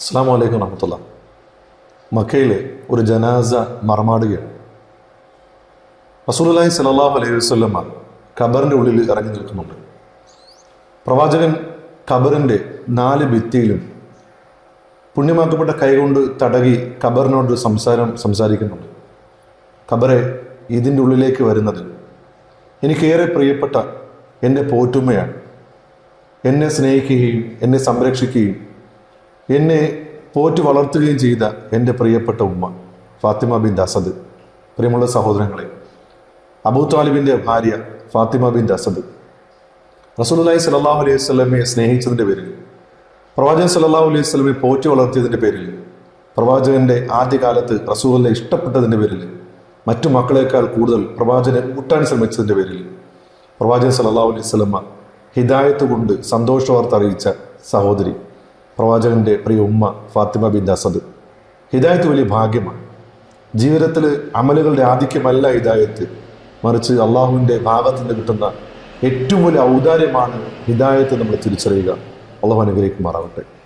അസ്സാം വലൈക്കും വറഹമത്തുള്ള. മക്കയിൽ ഒരു ജനാസ മറമാടുകയാണ്. റസൂലുള്ളാഹി സ്വല്ലല്ലാഹു അലൈഹി വസ്ല്ലമ്മ ഖബറിന്റെ ഉള്ളിൽ ഇറങ്ങി നിൽക്കുന്നുണ്ട്. പ്രവാചകൻ ഖബറിന്റെ നാല് ഭിത്തിയിലും പുണ്യമാക്കപ്പെട്ട കൈകൊണ്ട് തടകി ഖബറിനോട് സംസാരം സംസാരിക്കുന്നുണ്ട്. ഖബറെ ഇതിന്റെ ഉള്ളിലേക്ക് വരുന്നത് എനിക്കേറെ പ്രിയപ്പെട്ട എന്റെ പോറ്റുമ്മയാണ്. എന്നെ സ്നേഹിക്കുകയും എന്നെ സംരക്ഷിക്കുകയും എന്നെ പോറ്റ് വളർത്തുകയും ചെയ്ത എന്റെ പ്രിയപ്പെട്ട ഉമ്മ ഫാത്തിമ ബിൻ അസദ് പ്രിയമുള്ള സഹോദരങ്ങളെ അബൂ താലിബിന്റെ ഭാര്യ ഫാത്തിമ ബിൻ അസദ് റസൂലുള്ളാഹി സ്വല്ലല്ലാഹു അലൈഹി സ്വലമെ സ്നേഹിച്ചതിന്റെ പേരിൽ പ്രവാചകൻ സല്ലല്ലാഹു അലൈഹി സ്വലമെ പോറ്റി വളർത്തിയതിന്റെ പേരിൽ പ്രവാചകന്റെ ആദ്യകാലത്ത് റസൂലിനെ ഇഷ്ടപ്പെട്ടതിന്റെ പേരിൽ മറ്റു മക്കളേക്കാൾ കൂടുതൽ പ്രവാചകനെ കൂട്ടാൻ ശ്രമിച്ചതിന്റെ പേരിൽ പ്രവാചകൻ സല്ലല്ലാഹു അലൈഹി വസല്ലമ ഹിദായത്ത് കൊണ്ട് സന്തോഷവാർത്ത അറിയിച്ച സഹോദരി പ്രവാചകന്റെ പ്രിയ ഉമ്മ ഫാത്തിമ ബിൻ അസദ്. ഹിദായത്ത് വലിയ ഭാഗ്യമാണ്. ജീവിതത്തിൽ അമലുകളുടെ ആധിക്യമല്ല ഹിദായത്ത്. മറിച്ച് അള്ളാഹുവിന്റെ ഭാഗത്ത് നിന്ന് കിട്ടുന്ന ഏറ്റവും വലിയ ഔദാര്യമാണ് ഹിദായത്ത് നമ്മൾ തിരിച്ചറിയുക. അള്ളാഹു അനുഗ്രഹിക്കുമാറാവട്ടെ.